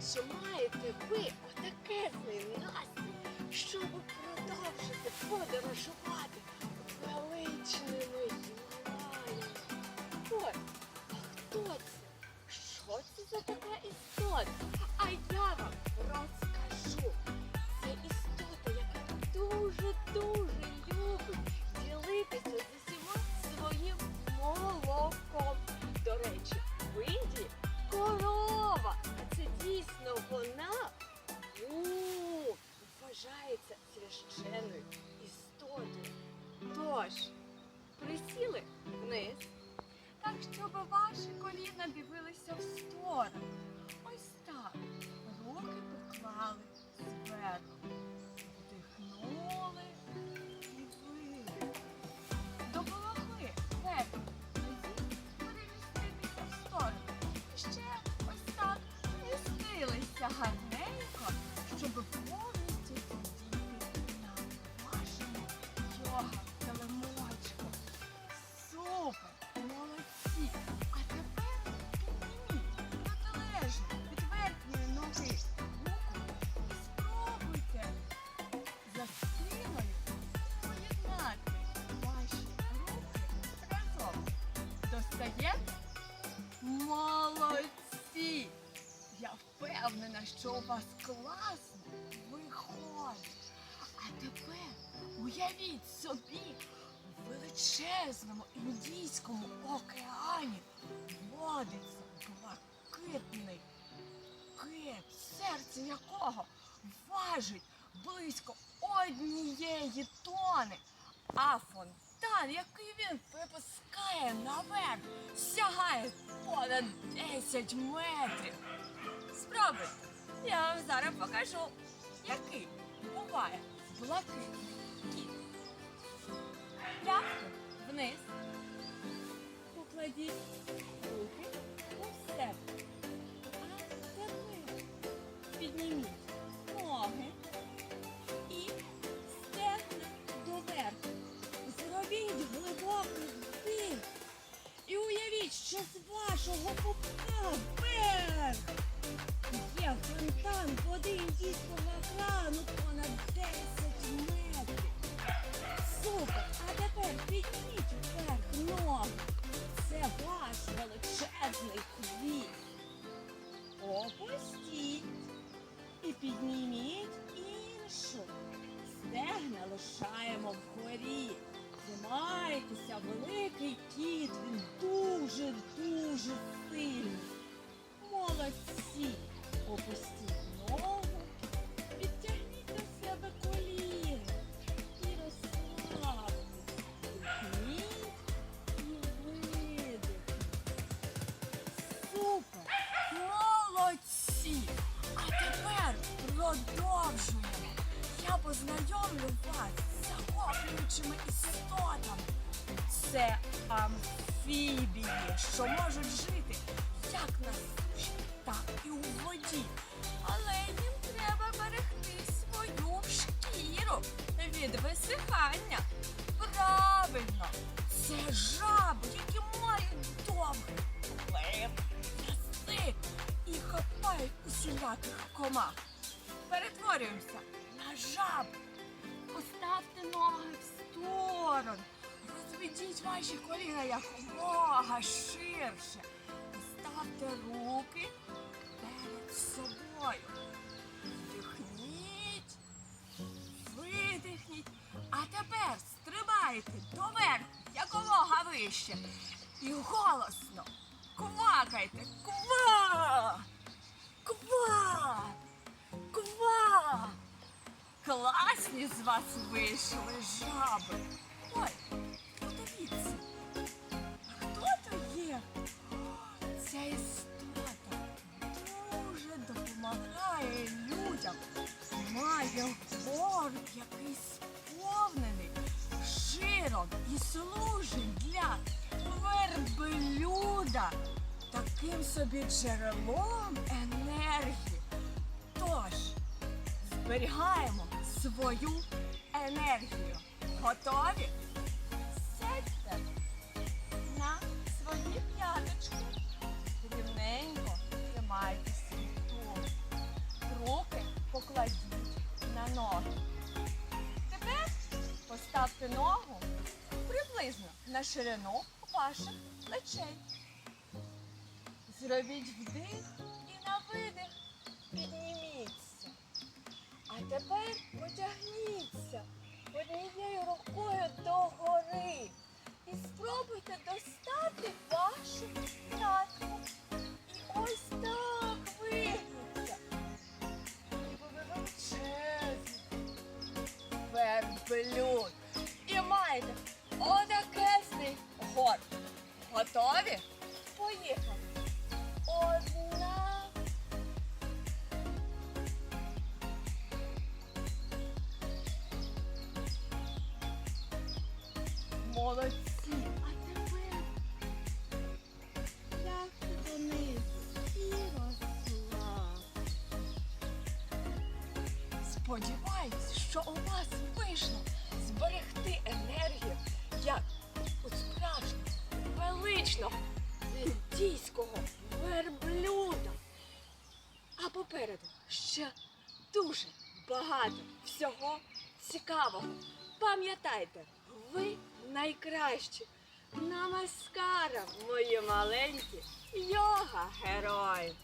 тебе отакезний настрій, щоб продовжити подорожувати величними Гімалаями. Ой, а хто це? Що це за така істота? А я вам розкажу. Це істота, яка дуже-дуже любить ділитися Тож, Достає? Молодці! Я впевнена, що у вас класно виходить. А тепер уявіть собі, у величезному Індійському океані водиться блакитний кит, серце якого важить близько однієї тони. А фонтан, який він випускає наверх, сягає понад 10 метрів. Спробуйте, я вам зараз покажу, який буває блакитний фонтан води індійського крану понад 10 метрів. Супер! А тепер підніміть вверх ноги. Це ваш величезний хвіст. Познайомлю вас з захоплюючими істотами. Це амфібії, що можуть жити як на суші, так і у воді. Але їм треба берегти свою шкіру від висихання. Правильно, це жаби, які мають довгий плив, язик і хапають усіляких комах. Перетворюємося на жаб. Поставте ноги в сторону. Розведіть ваші коліна якомога ширше. Поставте руки перед собою. Вдихніть, видихніть. А тепер стрибайте доверху якомога вище. І голосно квакайте. Ква! Класні з вас вийшли жаби. Ой, подивіться. А Хто то є? Ця істота дуже допомагає людям. Має горб, який сповнений жиром і служить для верблюда таким собі джерелом енергії. Тож, зберігаємо свою енергію. Готові? Сядьте на свої п'яточки. Рівненько тримайте свій тулуб. покладіть на ноги. Тепер поставте ногу приблизно на ширину ваших плечей. Зробіть вдих і на видих підніміться. Тепер потягніться однією рукою догори і спробуйте достати вашу п'ятку. І ось так вигніться. Ніби ви величезний верблюд. І маєте отакесний горб. Готові? Поїхали. Одна. Сподіваюсь, що у вас вийшло зберегти енергію як у справжнього величного індійського верблюда. А попереду ще дуже багато всього цікавого. Пам'ятайте, ви найкращі. Намаскара, мої маленькі йога герої.